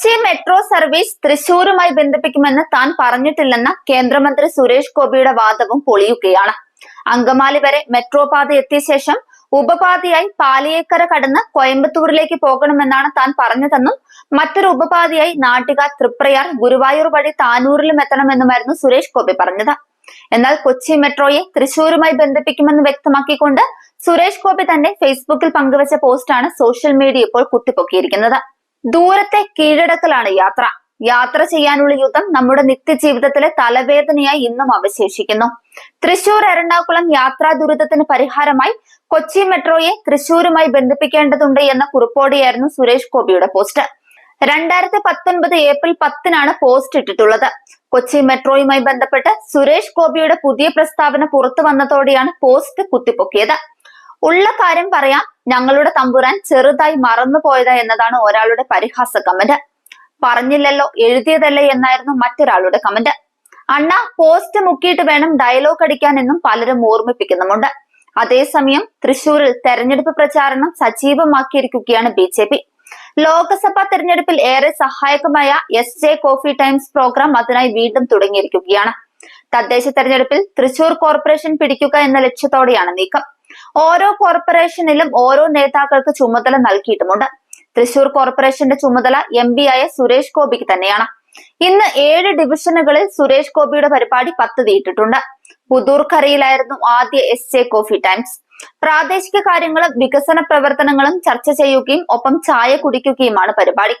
Kochi metro service തൃശൂരുമായി ബന്ധിപ്പിക്കുമെന്ന് താൻ പറഞ്ഞിട്ടില്ലെന്ന കേന്ദ്രമന്ത്രി സുരേഷ് ഗോപിയുടെ വാദവും പൊളിയുകയാണ്. അങ്കമാലി വരെ മെട്രോ പാത എത്തിയ ശേഷം ഉപപാതയായി പാലിയേക്കര കടന്ന് കോയമ്പത്തൂരിലേക്ക് പോകണമെന്നാണ് താൻ പറഞ്ഞതെന്നും മറ്റൊരു ഉപപാതയായി നാട്ടിക തൃപ്രയാർ ഗുരുവായൂർ വഴി താനൂരിലും എത്തണമെന്നുമായിരുന്നു സുരേഷ് ഗോപി പറഞ്ഞത്. എന്നാൽ കൊച്ചി മെട്രോയെ തൃശൂരുമായി ബന്ധിപ്പിക്കുമെന്ന് വ്യക്തമാക്കിക്കൊണ്ട് സുരേഷ് ഗോപി തന്നെ ഫേസ്ബുക്കിൽ പങ്കുവച്ച പോസ്റ്റാണ് സോഷ്യൽ മീഡിയ ഇപ്പോൾ കുത്തിപ്പൊക്കിയിരിക്കുന്നത്. ദൂരത്തെ കീഴടക്കലാണ് യാത്ര. യാത്ര ചെയ്യാനുള്ള യുദ്ധം നമ്മുടെ നിത്യജീവിതത്തിലെ തലവേദനയായി ഇന്നും അവശേഷിക്കുന്നു. തൃശൂർ എറണാകുളം യാത്രാ ദുരിതത്തിന് പരിഹാരമായി കൊച്ചി മെട്രോയെ തൃശൂരുമായി ബന്ധിപ്പിക്കേണ്ടതുണ്ട് എന്ന കുറിപ്പോടെയായിരുന്നു സുരേഷ് ഗോപിയുടെ പോസ്റ്റ്. രണ്ടായിരത്തി പത്തൊൻപത് ഏപ്രിൽ പത്തിനാണ് പോസ്റ്റ് ഇട്ടിട്ടുള്ളത്. കൊച്ചി മെട്രോയുമായി ബന്ധപ്പെട്ട് സുരേഷ് ഗോപിയുടെ പുതിയ പ്രസ്താവന പുറത്തു വന്നതോടെയാണ് പോസ്റ്റ് കുത്തിപ്പൊക്കിയത്. ഉള്ള കാര്യം പറയാം ഞങ്ങളുടെ തമ്പുരാൻ ചെറുതായി മറന്നു പോയതാ എന്നതാണ് ഒരാളുടെ പരിഹാസ കമന്റ് പറഞ്ഞില്ലല്ലോ എഴുതിയതല്ലേ എന്നായിരുന്നു മറ്റൊരാളുടെ കമന്റ് അണ്ണ പോസ്റ്റ് മുക്കിയിട്ട് വേണം ഡയലോഗ് അടിക്കാൻ എന്നും പലരും ഓർമ്മിപ്പിക്കുന്നുമുണ്ട്. അതേസമയം തൃശൂരിൽ തെരഞ്ഞെടുപ്പ് പ്രചാരണം സജീവമാക്കിയിരിക്കുകയാണ് ബി ജെ പി. ലോക്സഭാ തെരഞ്ഞെടുപ്പിൽ ഏറെ സഹായകമായ S J coffee times programme അതിനായി വീണ്ടും തുടങ്ങിയിരിക്കുകയാണ്. തദ്ദേശ തെരഞ്ഞെടുപ്പിൽ തൃശൂർ കോർപ്പറേഷൻ പിടിക്കുക എന്ന ലക്ഷ്യത്തോടെയാണ് നീക്കം. ഓരോ കോർപ്പറേഷനിലും ഓരോ നേതാക്കൾക്ക് ചുമതല നൽകിയിട്ടുമുണ്ട്. തൃശൂർ കോർപ്പറേഷന്റെ ചുമതല എം ആയ സുരേഷ് ഗോപിക്ക് തന്നെയാണ്. ഇന്ന് ഏഴ് ഡിവിഷനുകളിൽ സുരേഷ് ഗോപിയുടെ പരിപാടി പത്ത് തീയിട്ടിട്ടുണ്ട് പുതൂർക്കരയിലായിരുന്നു ആദ്യ എസ് ജെ കോഫി ടൈംസ് പ്രാദേശിക കാര്യങ്ങളും വികസന പ്രവർത്തനങ്ങളും ചർച്ച ചെയ്യുകയും ഒപ്പം ചായ കുടിക്കുകയുമാണ് പരിപാടി.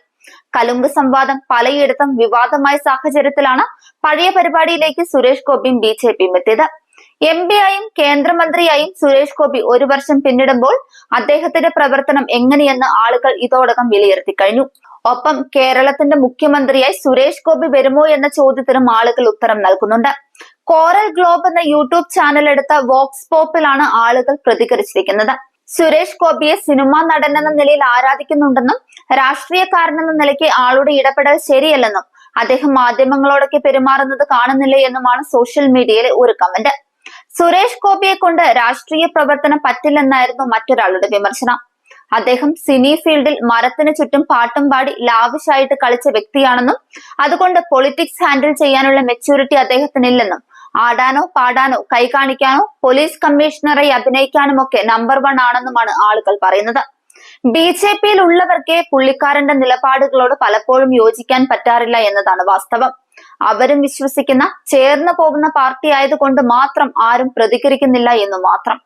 കലുങ്ക് സംവാദം പലയിടത്തും വിവാദമായ സാഹചര്യത്തിലാണ് പഴയ പരിപാടിയിലേക്ക് സുരേഷ് ഗോപിയും ബി ജെ പിയും എത്തിയത്. എം ആയും കേന്ദ്രമന്ത്രിയായും സുരേഷ് ഗോപി ഒരു വർഷം പിന്നിടുമ്പോൾ അദ്ദേഹത്തിന്റെ പ്രവർത്തനം എങ്ങനെയെന്ന് ആളുകൾ ഇതോടകം വിലയിരുത്തി കഴിഞ്ഞു. ഒപ്പം കേരളത്തിന്റെ മുഖ്യമന്ത്രിയായി സുരേഷ് ഗോപി വരുമോ എന്ന ചോദ്യത്തിനും ആളുകൾ ഉത്തരം നൽകുന്നുണ്ട്. കോറൽ ഗ്ലോബ് എന്ന യൂട്യൂബ് ചാനൽ എടുത്ത വോക്സ് പോപ്പിലാണ് ആളുകൾ പ്രതികരിച്ചിരിക്കുന്നത്. സുരേഷ് ഗോപിയെ സിനിമാ നടൻ എന്ന നിലയിൽ ആരാധിക്കുന്നുണ്ടെന്നും രാഷ്ട്രീയക്കാരനെന്ന നിലയ്ക്ക് ആളുടെ ഇടപെടൽ ശരിയല്ലെന്നും അദ്ദേഹം മാധ്യമങ്ങളോടൊക്കെ പെരുമാറുന്നത് കാണുന്നില്ല എന്നുമാണ് സോഷ്യൽ മീഡിയയിലെ ഒരു കമന്റ്. സുരേഷ് ഗോപിയെ കൊണ്ട് രാഷ്ട്രീയ പ്രവർത്തനം പറ്റില്ലെന്നായിരുന്നു മറ്റൊരാളുടെ വിമർശനം. അദ്ദേഹം സിനി ഫീൽഡിൽ മരത്തിന് ചുറ്റും പാട്ടും പാടി ലാവിഷായിട്ട് കളിച്ച വ്യക്തിയാണെന്നും അതുകൊണ്ട് പൊളിറ്റിക്സ് ഹാൻഡിൽ ചെയ്യാനുള്ള മെച്യൂരിറ്റി അദ്ദേഹത്തിനില്ലെന്നും ആടാനോ പാടാനോ കൈ കാണിക്കാനോ പോലീസ് കമ്മീഷണറായി അഭിനയിക്കാനുമൊക്കെ നമ്പർ വൺ ആണെന്നുമാണ് ആളുകൾ പറയുന്നത്. ബി ജെ പിയിൽ ഉള്ളവർക്കേ പുള്ളിക്കാരന്റെ നിലപാടുകളോട് പലപ്പോഴും യോജിക്കാൻ പറ്റാറില്ല എന്നതാണ് വാസ്തവം. അവരും വിശ്വസിക്കുന്ന ചേർന്നു പോകുന്ന പാർട്ടി ആയതുകൊണ്ട് മാത്രം ആരും പ്രതികരിക്കുന്നില്ല എന്ന് മാത്രം.